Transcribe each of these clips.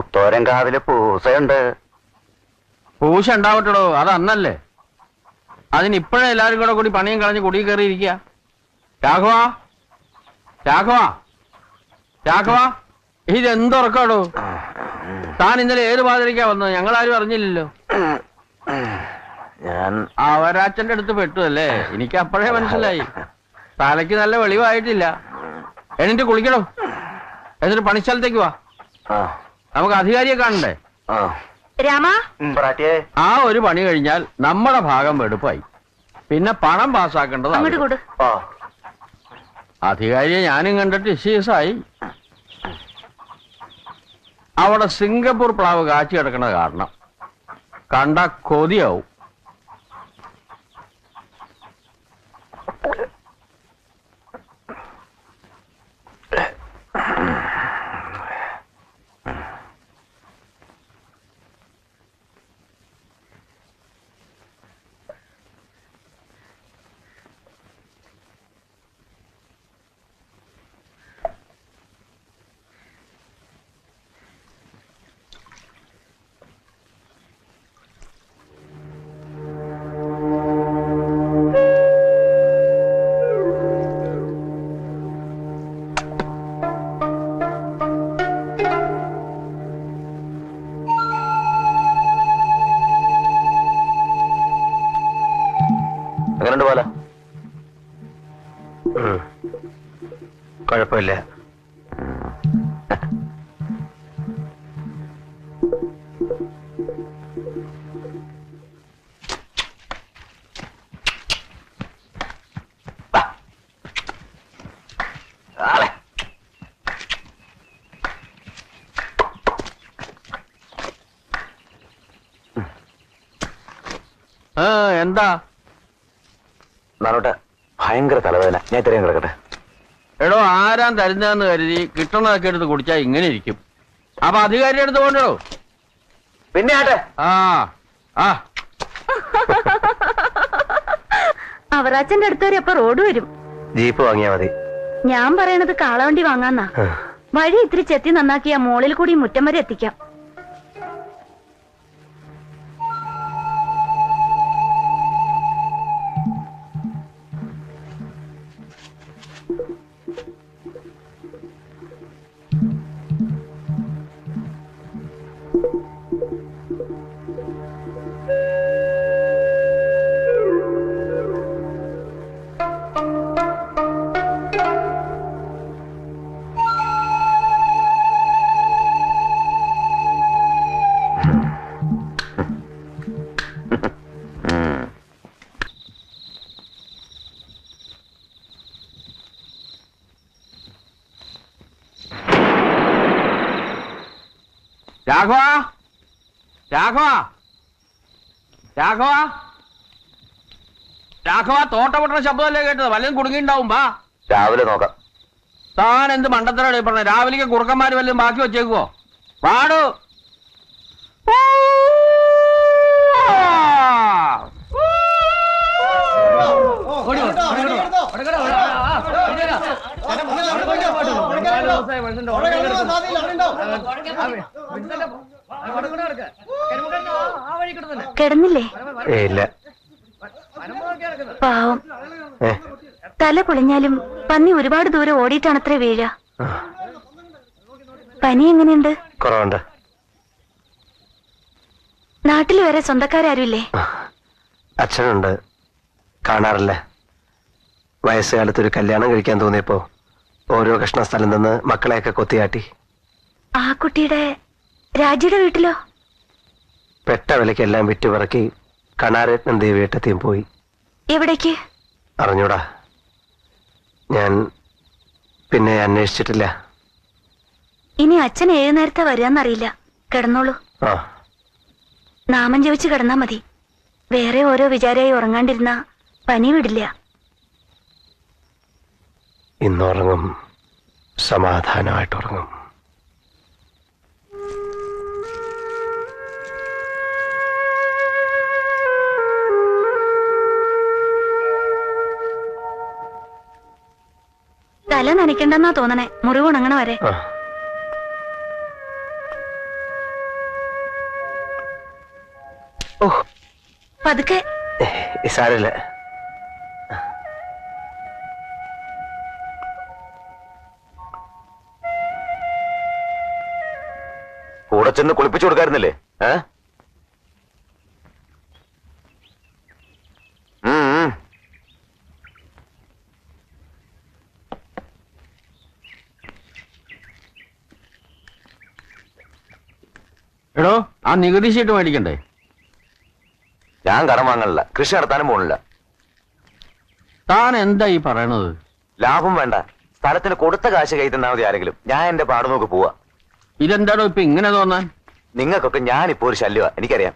മുത്തോരൻ കാവിൽ പൂസയുണ്ട്. പൂശ ഉണ്ടാവട്ടോ അത് അന്നല്ലേ? അതിന് ഇപ്പോഴേ എല്ലാരും കൂടെ കൂടി പണിയും കളഞ്ഞ് കുടി കയറി ഇരിക്കുക രാഘവ രാഘവ രാഘവ ഇതെന്തുറക്കാടോ? താൻ ഇന്നലെ ഏത് പാതിരിക്കാ വന്നത്? ഞങ്ങളാരും അറിഞ്ഞില്ലല്ലോ. ഞാൻ അവരാച്ചന്റെ അടുത്ത് പെട്ടു അല്ലേ എനിക്ക് അപ്പോഴേ മനസ്സിലായി. തലയ്ക്ക് നല്ല വെളിവായിട്ടില്ല. എന്നിട്ട് കുളിക്കണോ എന്നിട്ട് പണിസ്ഥലത്തേക്ക് വാ. ആ, നമുക്ക് അധികാരിയെ കാണണ്ടേ? ആ. രാമ? പ്രാട്ടിയേ. ആ ഒരു പണി കഴിഞ്ഞാൽ നമ്മുടെ ഭാഗം വെടുപ്പായി. പിന്നെ പണം പാസ്സാക്കേണ്ടത് അങ്ങോട്ട് കൊടു. ആ. അധികാരിയെ ഞാനും കണ്ടിട്ട് ഇഷ്യൂസായി അവിടെ സിംഗപ്പൂർ പ്ലാവ് കാച്ചി കിടക്കുന്നത് കാരണം കണ്ട കൊതിയാവും. കുഴപ്പമില്ല. എന്താ? നാളോട്ട് ഭയങ്കര തലവേദന. ഞാൻ ഇത്രയും കിടക്കട്ടെ. എടോ ആരാൻ തരുന്നതെന്ന് കരുതി കിട്ടണതൊക്കെ എടുത്ത് കുടിച്ചാ ഇങ്ങനെ ഇരിക്കും. അപ്പൊ അധികാരിയുടെ അടുത്ത് പോണ്ടോ പിന്നെ ആട്ടെ. ആ ആ. അവറാച്ചന്റെ അടുത്ത് വരെ അപ്പൊ റോഡ് വരും. ജീപ്പ് വാങ്ങിയാ മതി. ഞാൻ പറയണത് കാളവണ്ടി വാങ്ങാന്നാ. വഴി ഇത്തിരി ചെത്തി നന്നാക്കിയ മോളിൽ കൂടി മുറ്റം വരെ എത്തിക്കാം. രാഘവ? രാഘവ? രാഘവ? രാഘവ തോട്ടപൊട്ടണ ശബ്ദമല്ലേ കേട്ടത്? വല്ലതും കുടുങ്ങിണ്ടാവും വാ. രാവിലെ നോക്കാം. താൻ എന്ത് മണ്ടത്തരടെ പറഞ്ഞ രാവിലേക്ക് കുറുക്കന്മാര് വല്ലതും ബാക്കി വെച്ചേക്കുവോ? പാടു ഇല്ല. പാവം. തല പൊളിഞ്ഞാലും പന്നി ഒരുപാട് ദൂരം ഓടിയിട്ടാണത്രേ വീഴ. പനി എങ്ങനെയുണ്ട് കുറവുണ്ട്. നാട്ടിൽ വരെ സ്വന്തക്കാരാരുമില്ലേ? അച്ഛനുണ്ട്. കാണാറില്ല. വയസ്സുകാലത്ത് ഒരു കല്യാണം കഴിക്കാൻ തോന്നിയപ്പോ ഓരോ കഷ്ണ സ്ഥലം നിന്ന് മക്കളെയൊക്കെ കൊത്തിയാട്ടി. ആ കുട്ടിയുടെ രാജിയുടെ വീട്ടിലോ? പെട്ട വിലയ്ക്കെല്ലാം വിറ്റുപിറക്കി കണാരത്നം ദേവിയേട്ടത്തെയും പോയി. എവിടേക്ക്? അറിഞ്ഞൂടാ. ഞാൻ പിന്നെ അന്വേഷിച്ചിട്ടില്ല. ഇനി അച്ഛൻ ഏത് നേരത്തെ വരാന്നറിയില്ല കിടന്നോളൂ. ആ. നാമം ജപിച്ച് കിടന്നാ മതി. വേറെ ഓരോ വിചാരമായി ഉറങ്ങാണ്ടിരുന്ന പനി വിടില്ല. ഇന്നുറങ്ങും. സമാധാനമായിട്ട് ഉറങ്ങും തല നനയ്ക്കണ്ടെന്നാ തോന്നണേ. മുറിവുണങ്ങണ വരെ. പതുക്കെ. സാരല്ല കൂടെ ചെന്ന് കുളിപ്പിച്ചു കൊടുക്കാറുന്നില്ലേ ഏഹ് എടോ ആ നികുതി ഷീട്ട് മേടിക്കണ്ടേ? ഞാൻ കടം വാങ്ങണില്ല കൃഷി നടത്താനും പോണില്ല. താൻ എന്താ ഈ പറയണത്? ലാഭം വേണ്ട. സ്ഥലത്തിന് കൊടുത്ത കാശ് കൈ തന്നാ മതി ആരെങ്കിലും. ഞാൻ എന്റെ പാട് നോക്കി പോവാ. ഇതെന്താണോ ഇപ്പൊ ഇങ്ങനെ തോന്നാൻ? നിങ്ങൾക്കൊക്കെ ഞാനിപ്പോ ഒരു ശല്യമാ എനിക്കറിയാം.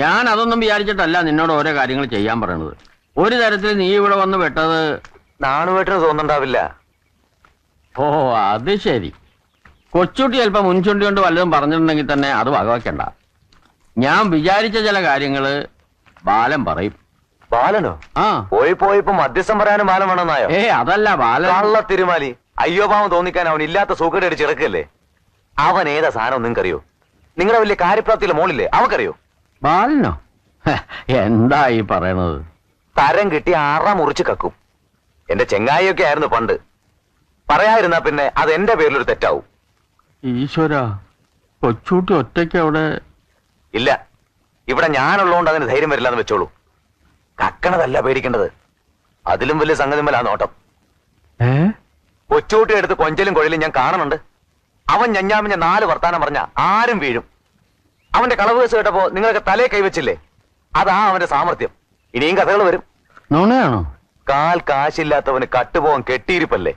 ഞാൻ അതൊന്നും വിചാരിച്ചിട്ടല്ല നിന്നോട് ഓരോ കാര്യങ്ങൾ ചെയ്യാൻ പറയണത്. ഒരു തരത്തിൽ നീ ഇവിടെ വന്ന് വെട്ടത് നാണുവേട്ടിന് തോന്നണ്ടാവില്ല. ഓ അത് ശരി. കൊച്ചുട്ടി അല്പം മുൻചുണ്ടി കൊണ്ട് വല്ലതും പറഞ്ഞിട്ടുണ്ടെങ്കിൽ തന്നെ അത് വകവയ്ക്കണ്ട ഞാൻ വിചാരിച്ച ചില കാര്യങ്ങൾ ബാലൻ പറയും. ബാലനോ? ആ. പോയി പോയി ഇപ്പൊ മധ്യസ്ഥം പറയാനും ബാലൻ വേണമെന്നായോ? ഏ അതല്ല ബാലൻ കള്ള തിരുമാലി. അയ്യോ പാവം തോന്നിക്കാൻ അവൻ ഇല്ലാത്ത സൂക്കേട് അടിച്ച് ഇറക്കല്ലേ അവൻ ഏതാ സാധനം നിങ്ങൾക്കറിയോ? നിങ്ങളുടെ വലിയ കാര്യപ്രാപ്തിയിലെ മോളില്ലേ? അവക്കറിയോ ബാലനോ? ഹ, എന്താ ഈ പറയണത്? തരം കിട്ടി ആറ മുറിച്ച് കക്കും. എന്റെ ചെങ്ങായിയൊക്കെ ആയിരുന്നു പണ്ട്. പറയാതിരുന്നാ പിന്നെ അത് എന്റെ പേരിലൊരു തെറ്റാവും. ഈശ്വര കൊച്ചൂട്ടി ഒറ്റയ്ക്ക് അവിടെ ഇല്ല. ഇവിടെ ഞാനുള്ളതുകൊണ്ട് അതിന് ധൈര്യം വരില്ലാന്ന് വെച്ചോളൂ. കക്കണതല്ല പേടിക്കേണ്ടത്. അതിലും വലിയ സംഗതി മേലാ നോട്ടം. കൊച്ചൂട്ടി എടുത്ത് കൊഞ്ചലും കൊഴലും ഞാൻ കാണുന്നുണ്ട്. അവൻ ഞഞ്ഞാമിഞ്ഞ നാല് വർത്താനം പറഞ്ഞ ആരും വീഴും. അവന്റെ കളവ് കേസ് കേട്ടപ്പോ നിങ്ങളൊക്കെ തലേ കൈവച്ചില്ലേ? അതാ അവന്റെ സാമർത്ഥ്യം ഇനിയും കഥകൾ വരും. നുണയാണോ? കാൽ കാശില്ലാത്തവന് കട്ടുപോകാൻ കെട്ടിയിരിപ്പല്ലേ?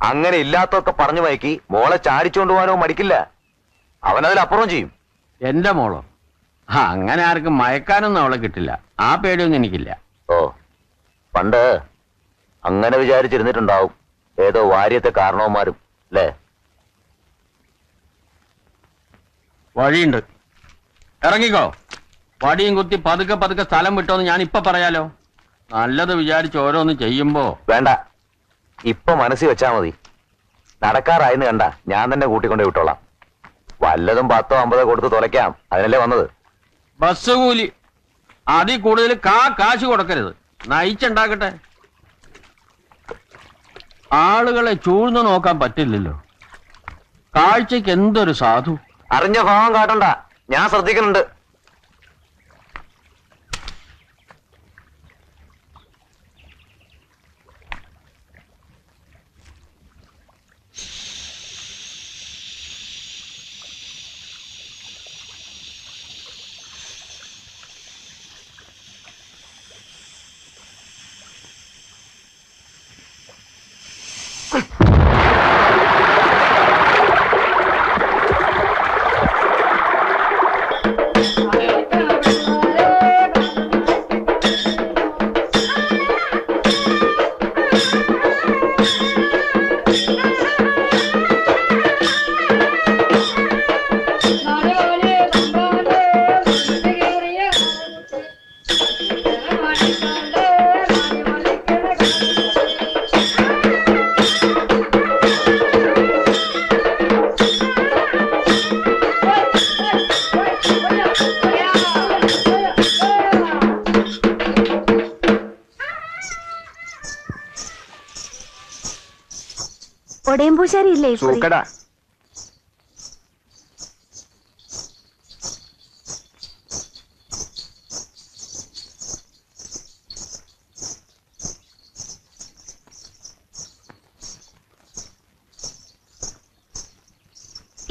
അങ്ങനെ ഇല്ലാത്തൊക്കെ പറഞ്ഞു വയക്കി മോളെ ചാടിച്ചോണ്ട് പോകാനോ മടിക്കില്ല. അവനതിലപ്പുറം ചെയ്യും. എന്റെ മോളോ? ആ, അങ്ങനെ ആർക്കും മയക്കാനൊന്നും അവളെ കിട്ടില്ല. ആ പേടിയൊന്നും എനിക്കില്ല. ഓ പണ്ട് അങ്ങനെ വിചാരിച്ചിരുന്നിട്ടുണ്ടാവും. ഏതോ വാര്യത്തെ കാരണവന്മാരും അല്ലേ വഴിയുണ്ട്. ഇറങ്ങിക്കോ. വടിയും കുത്തി പതുക്കെ പതുക്കെ സ്ഥലം വിട്ടോന്ന് ഞാൻ ഇപ്പൊ പറയാലോ. നല്ലത് വിചാരിച്ച് ഓരോന്ന് ചെയ്യുമ്പോ വേണ്ട. ഇപ്പൊ മനസ്സിൽ വെച്ചാ മതി. നടക്കാറായെന്ന് കണ്ട ഞാൻ തന്നെ കൂട്ടിക്കൊണ്ടേ വിട്ടോളാം. വല്ലതും പത്തോ അമ്പതോ കൊടുത്ത് തുലയ്ക്കാം. അതിനല്ലേ വന്നത്? ബസ് കൂലി. അതിൽ കൂടുതൽ കാ കാശ് കൊടുക്കരുത്. നയിച്ചുണ്ടാക്കട്ടെ. ആളുകളെ ചൂഴ്ന്നു നോക്കാൻ പറ്റില്ലല്ലോ. കാഴ്ചക്ക് എന്തൊരു സാധു. അറിഞ്ഞ ഭാവം കാട്ടണ്ട. ഞാൻ ശ്രദ്ധിക്കുന്നുണ്ട്. കുറി? സൂക്കടാ.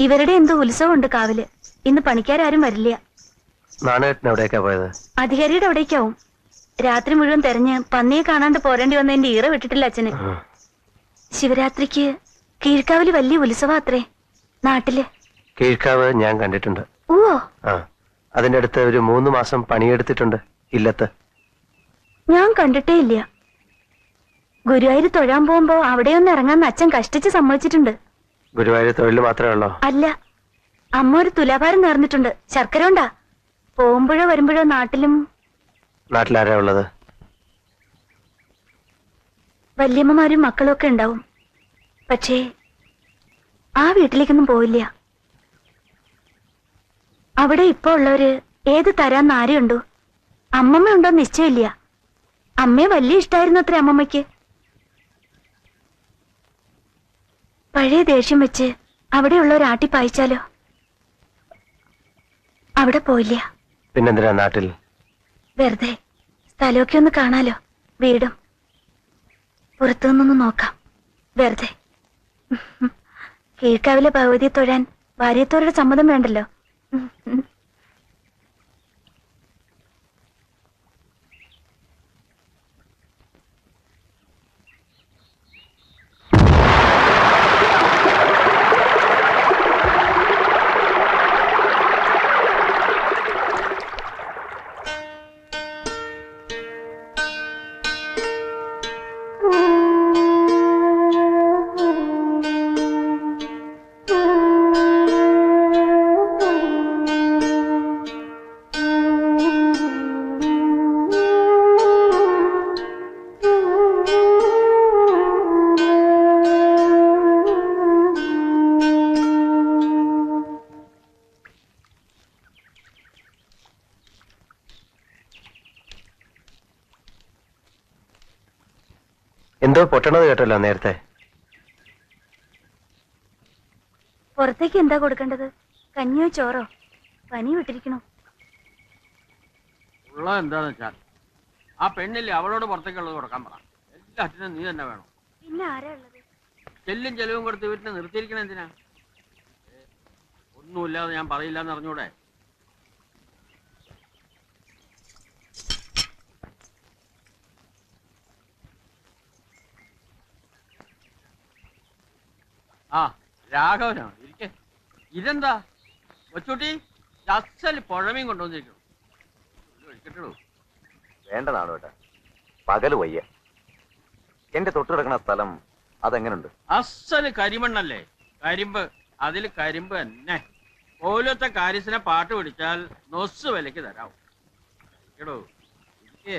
ഇവരുടെ എന്തോ ഉത്സവമുണ്ട് കാവിൽ. ഇന്ന് പണിക്കാരും വരില്ല. നാണേട്ടൻ എവിടേക്കാ പോയത്? അധികാരിയുടെ അവിടേക്കാവും. രാത്രി മുഴുവൻ തെരഞ്ഞ് പന്നിയെ കാണാണ്ട് പോരേണ്ടി വന്നതിന്റെ ഈറ വിട്ടിട്ടില്ല അച്ഛന്. ശിവരാത്രിക്ക് കീഴ്ക്കാവിൽ വലിയ ഉത്സവം അത്രേ. നാട്ടിൽ. കീഴ്ക്കാവ് ഞാൻ കണ്ടിട്ടുണ്ട്. ഓ ആ അതിന്റെ അടുത്ത് ഒരു മൂന്ന് മാസം പണിയെടുത്തിട്ടുണ്ട് ഇല്ലത്ത്. ഞാൻ കണ്ടിട്ടേ ഇല്ല. ഗുരുവായൂർ തൊഴാൻ പോകുമ്പോ അവിടെയൊന്നും ഇറങ്ങാൻ അച്ഛൻ കഷ്ടിച്ച് സമ്മതിച്ചിട്ടുണ്ട്. ഗുരുവായൂർ തൊഴിൽ മാത്രമേ ഉള്ളോ? അല്ല. അമ്മ ഒരു തുലാഭാരം നേർന്നിട്ടുണ്ട്. ശർക്കര ഉണ്ടാ പോകുമ്പോഴോ വരുമ്പോഴോ നാട്ടിലും നാട്ടിലാരാ ഉള്ളത്? വല്യമ്മമാരും മക്കളും ഒക്കെ ഉണ്ടാവും. പക്ഷേ ആ വീട്ടിലേക്കൊന്നും പോയില്ല. അവിടെ ഇപ്പൊ ഉള്ളവര് ഏത് തരാന്ന് ആരെയുണ്ടോ അമ്മമ്മ ഉണ്ടോ നിശ്ചയമില്ല. അമ്മയെ വലിയ ഇഷ്ടായിരുന്നു അത്ര അമ്മമ്മയ്ക്ക്. പഴയ ദേഷ്യം വെച്ച് അവിടെയുള്ള ഒരു ആട്ടി പായിച്ചാലോ? അവിടെ പോയില്ല. പിന്നെന്തിനാ നാട്ടിൽ? വെറുതെ സ്ഥലമൊക്കെ ഒന്ന് കാണാലോ വീടും. പുറത്തു നിന്നൊന്ന് നോക്കാം. വെറുതെ. കീഴ്ക്കാവിലെ ഭഗവതിയെ തൊഴാൻ ഭാര്യത്തോരുടെ സമ്മതം വേണ്ടല്ലോ. എന്തോ പൊട്ടണത് കേട്ടല്ലോ നേരത്തെ. പുറത്തേക്ക് എന്താ കൊടുക്കേണ്ടത്? കഞ്ഞിയോ ചോറോ? പനി വിട്ടിരിക്കണോ? ഉള്ളത് എന്താന്ന് വെച്ചാൽ ആ പെണ്ണില്ലേ അവളോട് പുറത്തേക്കുള്ളത് കൊടുക്കാൻ പറ. എല്ലാറ്റിനും നീ തന്നെ വേണം. പിന്നെ ആരാ ഉള്ളത്? ചെല്ലും ചെലവും കൊടുത്ത് വീട്ടിനെ നിർത്തിയിരിക്കണ എന്തിനാ? ഒന്നുമില്ലാതെ ഞാൻ പറയില്ല എന്ന് ആ രാഘവനാണ്. ഇരിക്കെ. ഇതെന്താ? കൊച്ചുട്ടി അസൽ പുഴമീൻ കൊണ്ടുവന്നിരിക്കണം കഴിക്കട്ടുള്ളൂ വേണ്ടതാണ് കേട്ടാ. പകൽ വയ്യ. എന്റെ തൊട്ട് കിടക്കുന്ന സ്ഥലം അതെങ്ങനുണ്ട്? അസൽ കരിമണ്ണല്ലേ? കരിമ്പ്. അതിൽ കരിമ്പ് തന്നെ. ഓലത്തെ കാര്യസിനെ പാട്ട് പിടിച്ചാൽ നൊസ് വിലക്ക് തരാം കേടോ ഇരിക്കേ.